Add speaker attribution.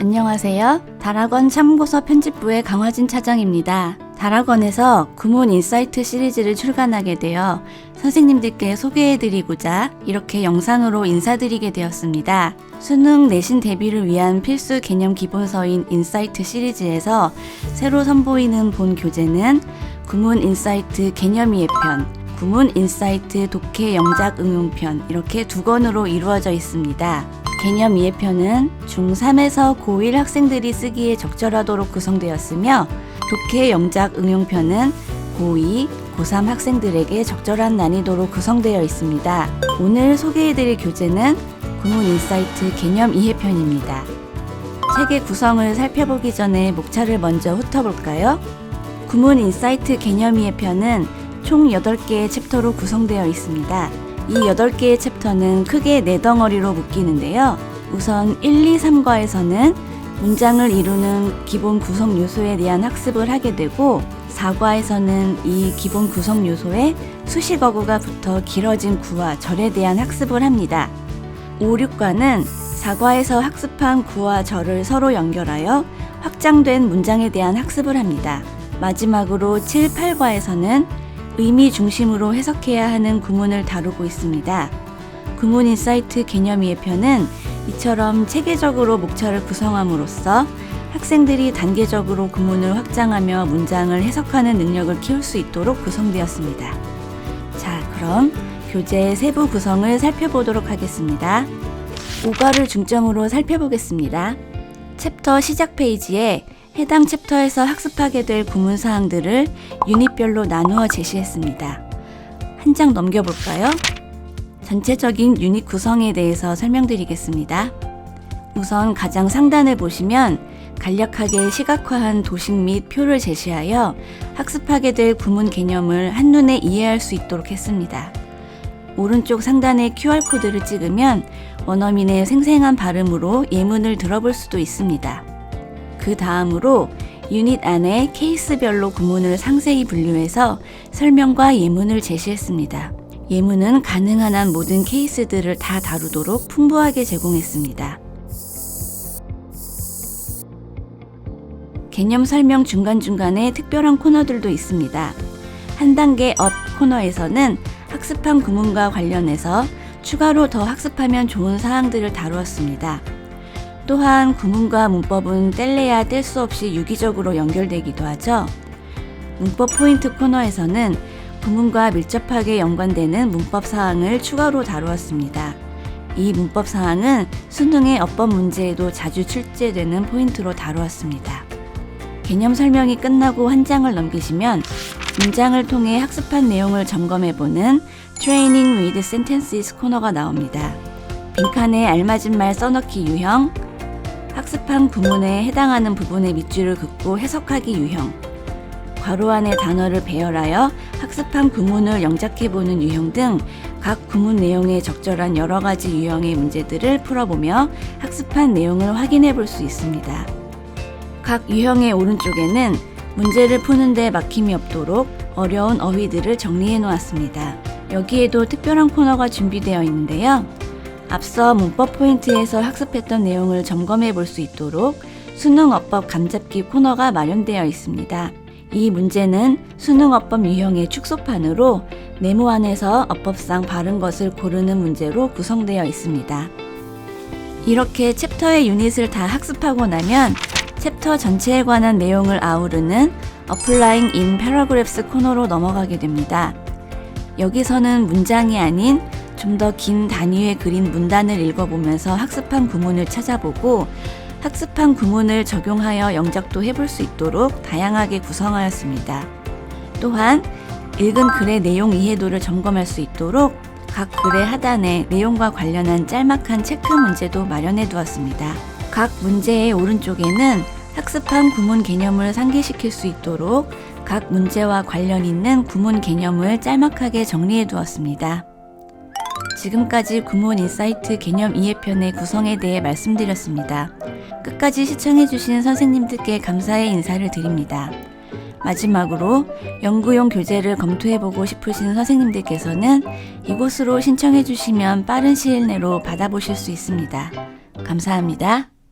Speaker 1: 안녕하세요. 다락원 참고서 편집부의 강화진 차장입니다. 다락원에서 구몬 인사이트 시리즈를 출간하게 되어 선생님들께 소개해드리고자 이렇게 영상으로 인사드리게 되었습니다. 수능 내신 대비를 위한 필수 개념 기본서인 인사이트 시리즈에서 새로 선보이는 본 교재는 구문 인사이트 개념 이해 편, 구문 인사이트 독해 영작 응용편 이렇게 두 권으로 이루어져 있습니다. 개념 이해편은 중3에서 고1 학생들이 쓰기에 적절하도록 구성되었으며 독해 영작 응용편은 고2, 고3 학생들에게 적절한 난이도로 구성되어 있습니다. 오늘 소개해드릴 교재는 구문 인사이트 개념 이해편입니다. 책의 구성을 살펴보기 전에 목차를 먼저 훑어볼까요? 구문 인사이트 개념 이해편은 총 8개의 챕터로 구성되어 있습니다. 이 8개의 챕터는 크게 네 덩어리로 묶이는데요. 우선 1, 2, 3과에서는 문장을 이루는 기본 구성 요소에 대한 학습을 하게 되고 4과에서는 이 기본 구성 요소에 수식 어구가 붙어 길어진 구와 절에 대한 학습을 합니다. 5, 6과는 4과에서 학습한 구와 절을 서로 연결하여 확장된 문장에 대한 학습을 합니다. 마지막으로 7, 8과에서는 의미 중심으로 해석해야 하는 구문을 다루고 있습니다. 구문 인사이트 개념 이해편은 이처럼 체계적으로 목차를 구성함으로써 학생들이 단계적으로 구문을 확장하며 문장을 해석하는 능력을 키울 수 있도록 구성되었습니다. 자, 그럼 교재의 세부 구성을 살펴보도록 하겠습니다. 5과를 중점으로 살펴보겠습니다. 챕터 시작 페이지에 해당 챕터에서 학습하게 될 구문 사항들을 유닛별로 나누어 제시했습니다. 한 장 넘겨볼까요? 전체적인 유닛 구성에 대해서 설명드리겠습니다. 우선 가장 상단을 보시면 간략하게 시각화한 도식 및 표를 제시하여 학습하게 될 구문 개념을 한눈에 이해할 수 있도록 했습니다. 오른쪽 상단의 QR코드를 찍으면 원어민의 생생한 발음으로 예문을 들어볼 수도 있습니다. 그 다음으로 유닛 안에 케이스별로 구문을 상세히 분류해서 설명과 예문을 제시했습니다. 예문은 가능한 한 모든 케이스들을 다 다루도록 풍부하게 제공했습니다. 개념 설명 중간중간에 특별한 코너들도 있습니다. 한 단계 업 코너에서는 학습한 구문과 관련해서 추가로 더 학습하면 좋은 사항들을 다루었습니다. 또한 구문과 문법은 뗄래야 뗄 수 없이 유기적으로 연결되기도 하죠. 문법 포인트 코너에서는 구문과 밀접하게 연관되는 문법 사항을 추가로 다루었습니다. 이 문법 사항은 수능의 어법 문제에도 자주 출제되는 포인트로 다루었습니다. 개념 설명이 끝나고 한 장을 넘기시면 문장을 통해 학습한 내용을 점검해보는 Training with Sentences 코너가 나옵니다. 빈칸에 알맞은 말 써넣기 유형, 학습한 구문에 해당하는 부분의 밑줄을 긋고 해석하기 유형, 괄호 안의 단어를 배열하여 학습한 구문을 영작해보는 유형 등 각 구문 내용에 적절한 여러 가지 유형의 문제들을 풀어보며 학습한 내용을 확인해 볼 수 있습니다. 각 유형의 오른쪽에는 문제를 푸는데 막힘이 없도록 어려운 어휘들을 정리해 놓았습니다. 여기에도 특별한 코너가 준비되어 있는데요. 앞서 문법 포인트에서 학습했던 내용을 점검해 볼 수 있도록 수능 어법 감잡기 코너가 마련되어 있습니다. 이 문제는 수능 어법 유형의 축소판으로 네모 안에서 어법상 바른 것을 고르는 문제로 구성되어 있습니다. 이렇게 챕터의 유닛을 다 학습하고 나면 챕터 전체에 관한 내용을 아우르는 Applying in Paragraphs 코너로 넘어가게 됩니다. 여기서는 문장이 아닌 좀 더 긴 단위의 그린 문단을 읽어보면서 학습한 구문을 찾아보고 학습한 구문을 적용하여 영작도 해볼 수 있도록 다양하게 구성하였습니다. 또한 읽은 글의 내용 이해도를 점검할 수 있도록 각 글의 하단에 내용과 관련한 짤막한 체크 문제도 마련해 두었습니다. 각 문제의 오른쪽에는 학습한 구문 개념을 상기시킬 수 있도록 각 문제와 관련 있는 구문 개념을 짤막하게 정리해 두었습니다. 지금까지 구문 인사이트 개념 이해편의 구성에 대해 말씀드렸습니다. 끝까지 시청해주신 선생님들께 감사의 인사를 드립니다. 마지막으로 연구용 교재를 검토해보고 싶으신 선생님들께서는 이곳으로 신청해 주시면 빠른 시일 내로 받아보실 수 있습니다. 감사합니다.